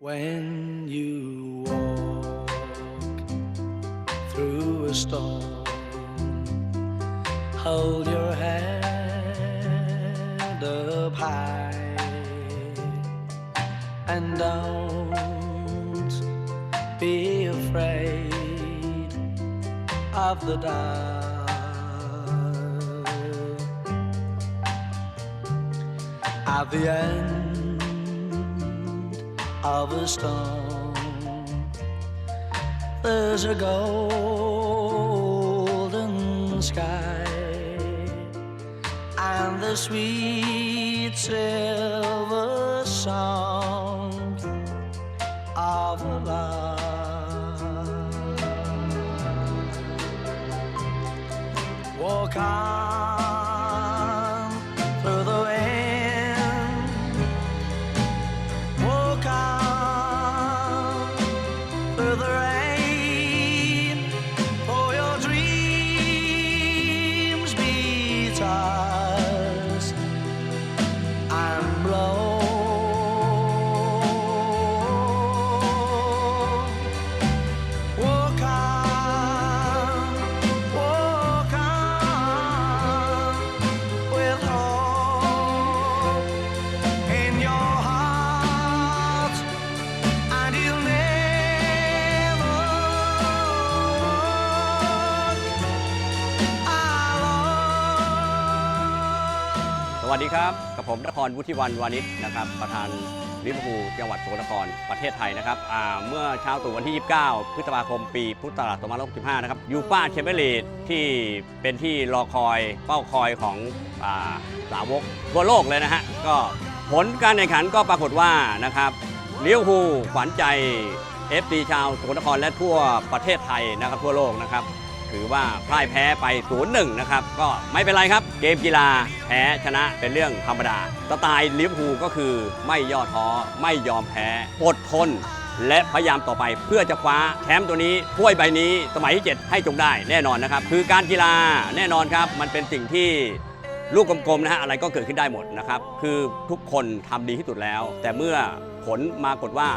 When you walk through a storm, hold your head up high and don't be afraid of the dark. At the end of a storm, there's a golden sky and the sweet silver sound of love. Walk on วัสดีครับ กับผมนครวุฒิวันวานิชนะครับ ประธานลิเวอร์พูลจังหวัดสกลนครประเทศไทยนะครับเมื่อเช้าตรู่วันที่ 29 พฤษภาคมปีพุทธศักราช2565 นะครับยูฟ่าแชมเปี้ยนลีกที่เป็นที่รอคอยเป้าคอยของอาสาวกทั่วโลกเลยนะฮะก็ผลการแข่งขันก็ปรากฏว่านะครับลิเวอร์พูลขวัญใจ FC ชาวสกลนครและทั่วประเทศไทยนะครับทั่วโลกนะครับ ถือว่าพ่ายแพ้ไป0-1นะครับ ก็ไม่เป็นไรครับ เกมกีฬาแพ้ชนะเป็นเรื่องธรรมดาสไตล์ลิเวอร์พูลก็คือไม่ย่อท้อไม่ยอมแพ้อดทนและพยายามต่อไปเพื่อจะคว้าแชมป์ตัวนี้ถ้วยใบนี้สมัยที่ 7 ให้จงได้แน่นอนนะครับ คือการกีฬาแน่นอนครับ มันเป็นสิ่งที่ลูกกลมๆนะฮะอะไรก็เกิดขึ้นได้หมดนะครับ คือทุกคนทำดีที่สุดแล้ว แต่เมื่อผลมากฏว่า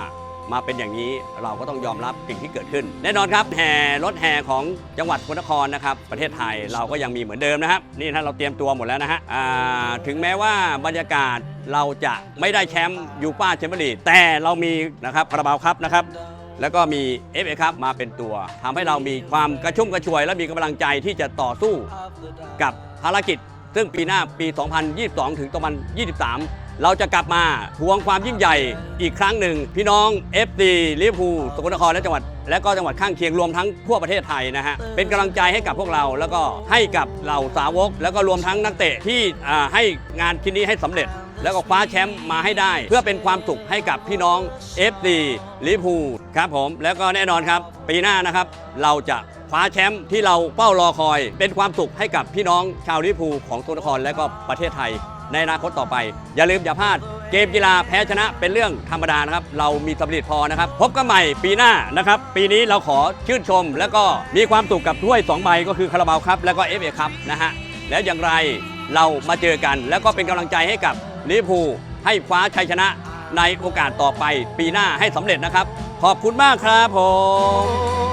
มาเป็นอย่างนี้เราก็ต้องยอมรับสิ่งที่เกิดขึ้น แน่นอนครับแห่รถแห่ของจังหวัดสกลนครนะครับ ประเทศไทยเราก็ยังมีเหมือนเดิมนะครับ นี่ถ้าเราเตรียมตัวหมดแล้วนะฮะถึงแม้ว่าบรรยากาศเราจะไม่ได้แชมป์ยูฟ่าแชมเปี้ยนลีกแต่เรามีนะครับคาราบาวครับนะครับแล้วก็มี FA ครับมาเป็นตัวทำให้เรามีความกระชุ่มกระชวย และมีกำลังใจที่จะต่อสู้กับภารกิจ ซึ่งปีหน้าปี 2022 ถึง2023 เราจะกลับมาทวงความยิ่งใหญ่อีกครั้งหนึ่ง พี่น้อง FC ลิเวอร์พูลสกลนครและจังหวัด และก็จังหวัดข้างเคียงรวมทั้งทั่วประเทศไทยนะฮะเป็นกำลังใจให้กับพวกเราแล้วก็ให้กับเหล่าสาวก แล้วก็รวมทั้งนักเตะที่อ่าให้งานชิ้นนี้ให้สำเร็จ แล้วก็คว้าแชมป์มาให้ได้ เพื่อเป็นความสุขให้กับพี่น้อง FC ลิเวอร์พูลครับผมแล้วก็แน่นอนครับปีหน้านะครับเราจะคว้าแชมป์ที่เราเป้ารอคอย เป็นความสุขให้กับพี่น้องชาวลิเวอร์พูลของสกลนครและก็ประเทศไทย ในอนาคตต่อไป อย่าลืมอย่าพลาด เกมกีฬาแพ้ชนะเป็นเรื่องธรรมดานะครับ เรามีสำเร็จพอนะครับ พบกันใหม่ปีหน้านะครับ ปีนี้เราขอชื่นชม แล้วก็มีความสุขกับถ้วย2ใบก็คือคาราบาวครับแล้วก็เอฟเอครับนะฮะแล้วอย่างไรเรามาเจอกัน แล้วก็เป็นกำลังใจให้กับลิเวอร์พูลให้คว้าชัยชนะในโอกาสต่อไปปีหน้าให้สำเร็จนะครับ ขอบคุณมากครับผม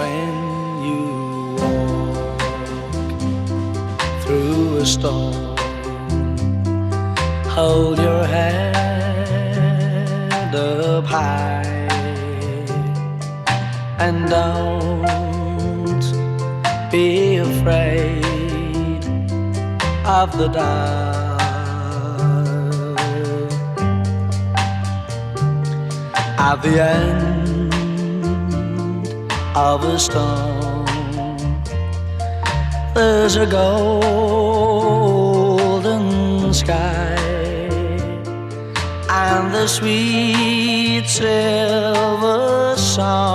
when you walk through a storm. Hold your head up high and don't be afraid of the dark. At the end of a storm, there's a golden sky and the sweet silver song